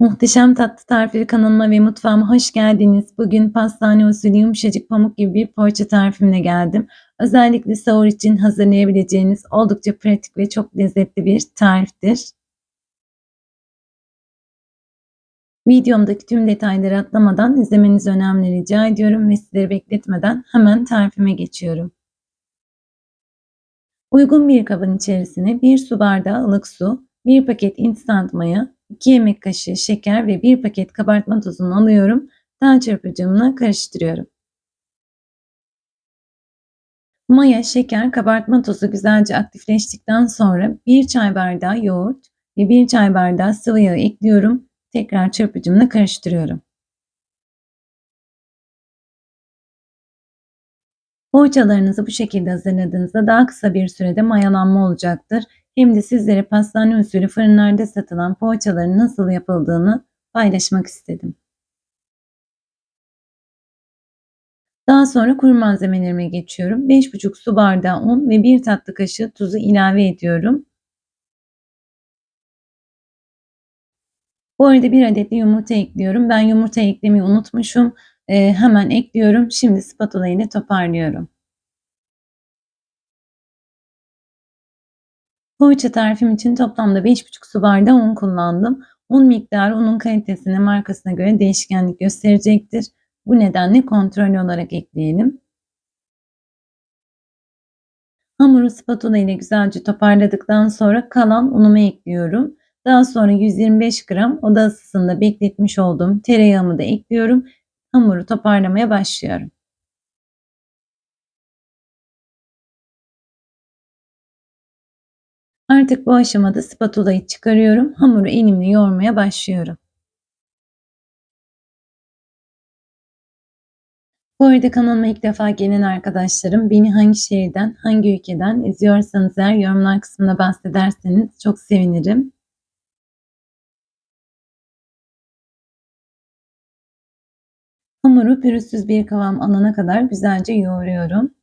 Muhteşem Tatlı Tarifleri kanalıma ve mutfağıma hoş geldiniz. Bugün pastane usulü yumuşacık pamuk gibi bir poğaça tarifimle geldim. Özellikle sahur için hazırlayabileceğiniz oldukça pratik ve çok lezzetli bir tariftir. Videomdaki tüm detayları atlamadan izlemenizi önemli rica ediyorum ve sizleri bekletmeden hemen tarifime geçiyorum. Uygun bir kabın içerisine 1 su bardağı ılık su, 1 paket instant maya, 2 yemek kaşığı şeker ve 1 paket kabartma tozunu alıyorum. Daha çırpıcımla karıştırıyorum. Maya, şeker, kabartma tozu güzelce aktifleştikten sonra 1 çay bardağı yoğurt ve 1 çay bardağı sıvı yağ ekliyorum. Tekrar çırpıcımla karıştırıyorum. Poğaçalarınızı bu şekilde hazırladığınızda daha kısa bir sürede mayalanma olacaktır. Hem de sizlere pastane usulü fırınlarda satılan poğaçaların nasıl yapıldığını paylaşmak istedim. Daha sonra kuru malzemelerime geçiyorum. 5,5 su bardağı un ve 1 tatlı kaşığı tuzu ilave ediyorum. Bu arada bir adet de yumurta ekliyorum. Ben yumurta eklemeyi unutmuşum. Ee, hemen ekliyorum. Şimdi spatula ile toparlıyorum. Poğaça tarifim için toplamda 5,5 su bardağı un kullandım. Un miktarı unun kalitesine, markasına göre değişkenlik gösterecektir. Bu nedenle kontrollü olarak ekleyelim. Hamuru spatula ile güzelce toparladıktan sonra kalan unumu ekliyorum. Daha sonra 125 gram oda ısısında bekletmiş olduğum tereyağımı da ekliyorum. Hamuru toparlamaya başlıyorum. Artık bu aşamada spatulayı çıkarıyorum. Hamuru elimle yoğurmaya başlıyorum. Bu arada kanalıma ilk defa gelen arkadaşlarım beni hangi şehirden, hangi ülkeden izliyorsanız eğer yorumlar kısmında bahsederseniz çok sevinirim. Hamuru pürüzsüz bir kıvam alana kadar güzelce yoğuruyorum.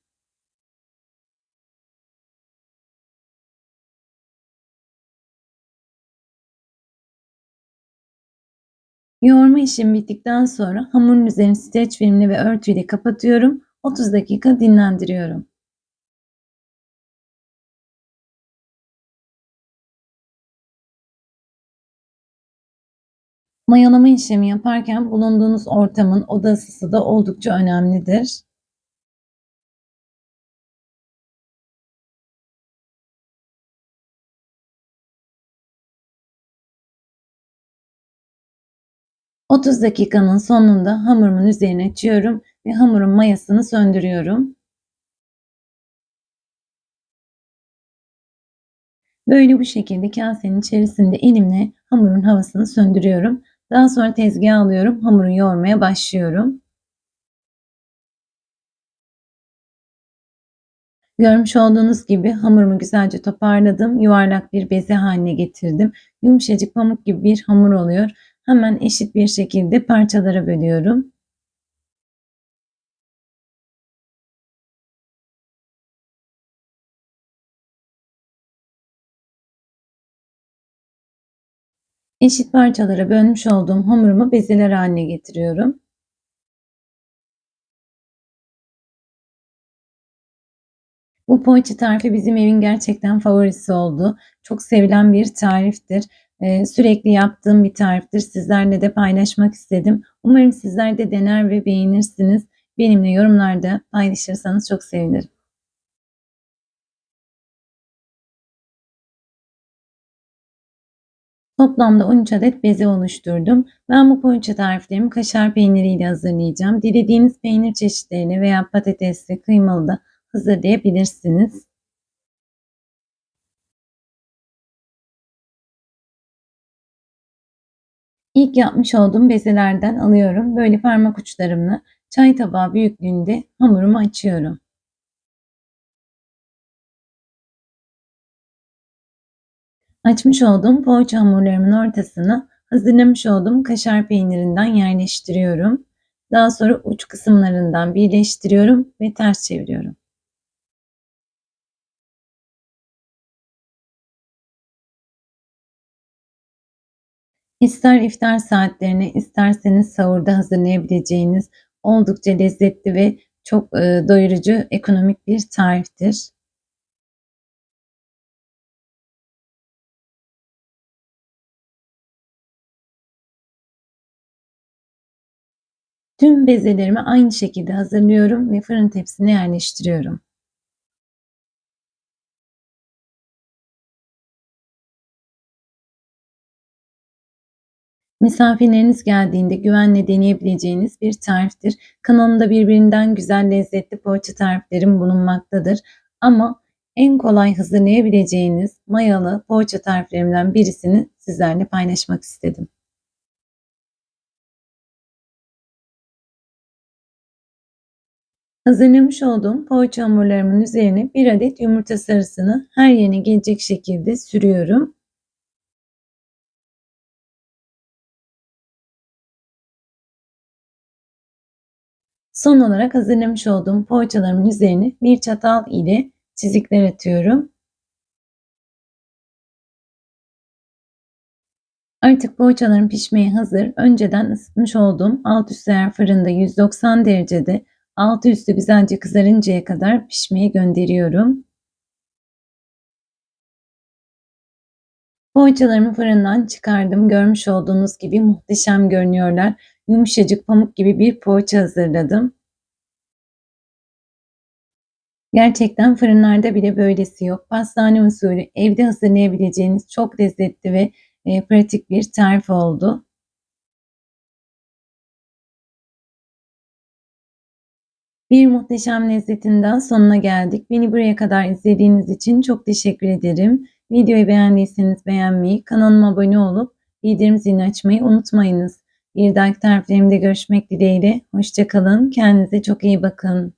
Yoğurma işim bittikten sonra hamurun üzerini streç filmli ve örtüyle kapatıyorum. 30 dakika dinlendiriyorum. Mayalama işlemi yaparken bulunduğunuz ortamın oda ısısı da oldukça önemlidir. Otuz dakikanın sonunda hamurumun üzerine açıyorum ve hamurun mayasını söndürüyorum. Böyle bu şekilde kasenin içerisinde elimle hamurun havasını söndürüyorum. Daha sonra tezgaha alıyorum. Hamuru yoğurmaya başlıyorum. Görmüş olduğunuz gibi hamurumu güzelce toparladım. Yuvarlak bir beze haline getirdim. Yumuşacık pamuk gibi bir hamur oluyor. Hemen eşit bir şekilde parçalara bölüyorum. Eşit parçalara bölmüş olduğum hamurumu bezeler haline getiriyorum. Bu poğaça tarifi bizim evin gerçekten favorisi oldu. Çok sevilen bir tariftir. Ee, sürekli yaptığım bir tariftir. Sizlerle de paylaşmak istedim. Umarım sizler de dener ve beğenirsiniz. Benimle yorumlarda paylaşırsanız çok sevinirim. Toplamda 13 adet beze oluşturdum. Ben bu poğaça tariflerimi kaşar peyniriyle hazırlayacağım. Dilediğiniz peynir çeşitlerini veya patatesli, kıymalı da hazırlayabilirsiniz. İlk yapmış olduğum bezelerden alıyorum. Böyle parmak uçlarımla çay tabağı büyüklüğünde hamurumu açıyorum. Açmış olduğum poğaça hamurlarımın ortasına hazırlamış olduğum kaşar peynirinden yerleştiriyorum. Daha sonra uç kısımlarından birleştiriyorum ve ters çeviriyorum. İster iftar saatlerine, isterseniz sahurda hazırlayabileceğiniz oldukça lezzetli ve çok, eee, doyurucu ekonomik bir tariftir. Tüm bezelerimi aynı şekilde hazırlıyorum ve fırın tepsisine yerleştiriyorum. Misafirleriniz geldiğinde güvenle deneyebileceğiniz bir tariftir. Kanalımda birbirinden güzel lezzetli poğaça tariflerim bulunmaktadır. Ama en kolay hazırlayabileceğiniz mayalı poğaça tariflerimden birisini sizlerle paylaşmak istedim. Hazırlamış olduğum poğaça hamurlarımın üzerine 1 adet yumurta sarısını her yerine gelecek şekilde sürüyorum. Son olarak hazırlamış olduğum poğaçalarımın üzerine bir çatal ile çizikler atıyorum. Artık poğaçalarım pişmeye hazır. Önceden ısıtmış olduğum alt üst ayar fırında 190 derecede altı üstü güzelce kızarıncaya kadar pişmeye gönderiyorum. Poğaçalarımı fırından çıkardım. Görmüş olduğunuz gibi muhteşem görünüyorlar. Yumuşacık pamuk gibi bir poğaça hazırladım. Gerçekten fırınlarda bile böylesi yok. Pastane usulü evde hazırlayabileceğiniz çok lezzetli ve e, pratik bir tarif oldu. Bir muhteşem lezzetin daha sonuna geldik. Beni buraya kadar izlediğiniz için çok teşekkür ederim. Videoyu beğendiyseniz beğenmeyi, kanalıma abone olup bildirim zilini açmayı unutmayınız. Bir dahaki tariflerimde görüşmek dileğiyle. Hoşçakalın. Kendinize çok iyi bakın.